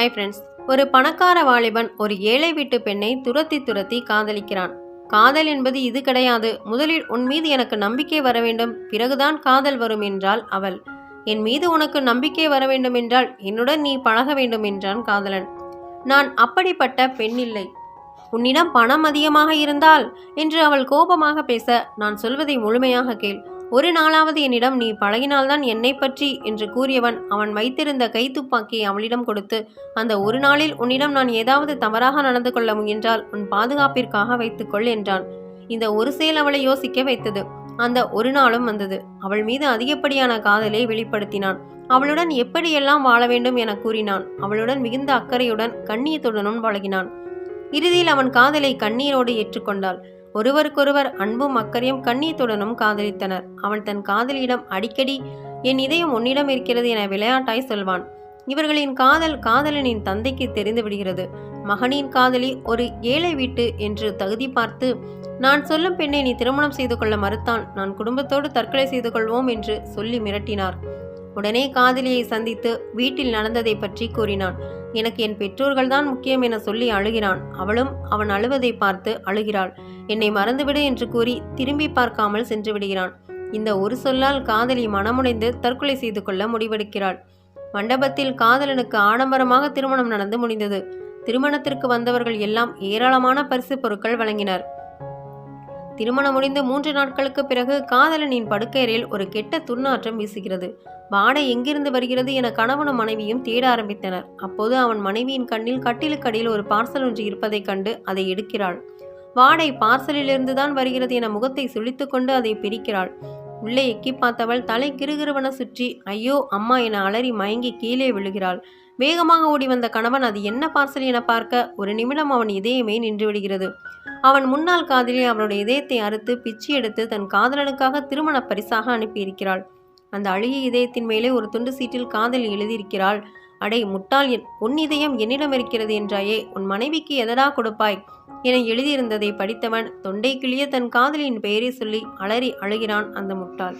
Hi friends ஒரு பணக்கார வாலிபன் ஒரு ஏழை வீட்டு பெண்ணை துரத்தி துரத்தி காதலிக்கிறான். காதல் என்பது இது கிடையாது. முதலில் உன் மீது எனக்கு நம்பிக்கை வர வேண்டும். பிறகுதான் காதல் வரும் என்றாள் அவள். என் மீது உனக்கு நம்பிக்கை வர வேண்டும் என்றால் என்னுடன் நீ பழக வேண்டும் என்றான் காதலன். நான் அப்படிப்பட்ட பெண்ணில்லை உன்னிடம் பணம் அதிகமாக இருந்தால் என்று அவள் கோபமாக பேச நான் சொல்வதை முழுமையாக கேள். ஒரு நாளாவது என்னிடம் நீ பழகினால்தான் என்னை பற்றி என்று கூறியவன் அவன் வைத்திருந்த கைத்துப்பாக்கியை அவளிடம் கொடுத்து அந்த ஒரு நாளில் உன்னிடம் நான் ஏதாவது தவறாக நடந்து கொள்ள முயன்றால் உன் பாதுகாப்பிற்காக வைத்துக்கொள் என்றான். இந்த ஒரு செயல் அவளை யோசிக்க வைத்தது. அந்த ஒரு நாளும் வந்தது. அவள் மீது அதிகப்படியான காதலை வெளிப்படுத்தினான். அவளுடன் எப்படியெல்லாம் வாழ வேண்டும் என கூறினான். அவளுடன் மிகுந்த அக்கறையுடன் கண்ணியத்துடனும் பழகினான். இறுதியில் அவன் காதலை கண்ணீரோடு ஏற்றுக்கொண்டாள். ஒருவருக்கொருவர் அன்பும் அக்கறையும் கண்ணியத்துடனும் காதலித்தனர். அவன் தன் காதலியிடம் அடிக்கடி என் இதயம் உன்னிடம் இருக்கிறது என விளையாட்டாய் சொல்வான். இவர்களின் காதல் காதலனின் தந்தைக்கு தெரிந்து விடுகிறது. மகனின் காதலி ஒரு ஏழை வீட்டு என்று தகுதி பார்த்து நான் சொல்லும் பெண்ணை நீ திருமணம் செய்து கொள்ள மறுத்தான் நான் குடும்பத்தோடு தற்கொலை செய்து கொள்வோம் என்று சொல்லி மிரட்டினார். உடனே காதலியை சந்தித்து வீட்டில் நடந்ததை பற்றி கூறினான். எனக்கு என் பெற்றோர்கள் தான் முக்கியம் என சொல்லி அழுகிறான். அவளும் அவன் அழுவதை பார்த்து அழுகிறாள். என்னை மறந்துவிடு என்று கூறி திரும்பி பார்க்காமல் சென்று விடுகிறான். இந்த ஒரு சொல்லால் காதலி மனமுடைந்து தற்கொலை செய்து கொள்ள முடிவெடுக்கிறாள். மண்டபத்தில் காதலனுக்கு ஆடம்பரமாக திருமணம் நடந்து முடிந்தது. திருமணத்திற்கு வந்தவர்கள் எல்லாம் ஏராளமான பரிசு பொருட்கள் வழங்கினர். திருமணம் முடிந்து மூன்று நாட்களுக்கு பிறகு காதலனின் படுக்கையறையில் ஒரு கெட்ட துர்நாற்றம் வீசுகிறது. வாடை எங்கிருந்து வருகிறது என கணவனும் மனைவியும் தேட ஆரம்பித்தனர். அப்போது அவன் மனைவியின் கண்ணில் கட்டிலுக்கடியில் ஒரு பார்சல் ஒன்று இருப்பதைக் கண்டு அதை எடுக்கிறாள். வாடை பார்சலிலிருந்து தான் வருகிறது என முகத்தை சுழித்துக்கொண்டு அதை பிரிக்கிறாள். உள்ளே எக்கி பார்த்தவள் தலை கிருகிருவன சுற்றி ஐயோ அம்மா என அலறி மயங்கி கீழே விழுகிறாள். வேகமாக ஓடி வந்த கணவன் அது என்ன பார்சல் என பார்க்க ஒரு நிமிடம் அவன் இதயமே நின்று விடுகிறது. அவன் முன்னாள் காதலி அவனுடைய இதயத்தை அறுத்து பிச்சு எடுத்து தன் காதலனுக்காக திருமண பரிசாக அனுப்பியிருக்கிறாள். அந்த அழுகிய இதயத்தின் மேலே ஒரு துண்டு சீட்டில் காதலி எழுதியிருக்கிறாள் அடே முட்டாள் என் உன் இதயம் என்னிடம் இருக்கிறது என்றாயே உன் மனைவிக்கு எதடா கொடுப்பாய்? என எழுதியிருந்ததை படித்தவன் தொண்டை கிளிய தன் காதலின் பெயரை சொல்லி அலறி அழுகிறான் அந்த முட்டாள்.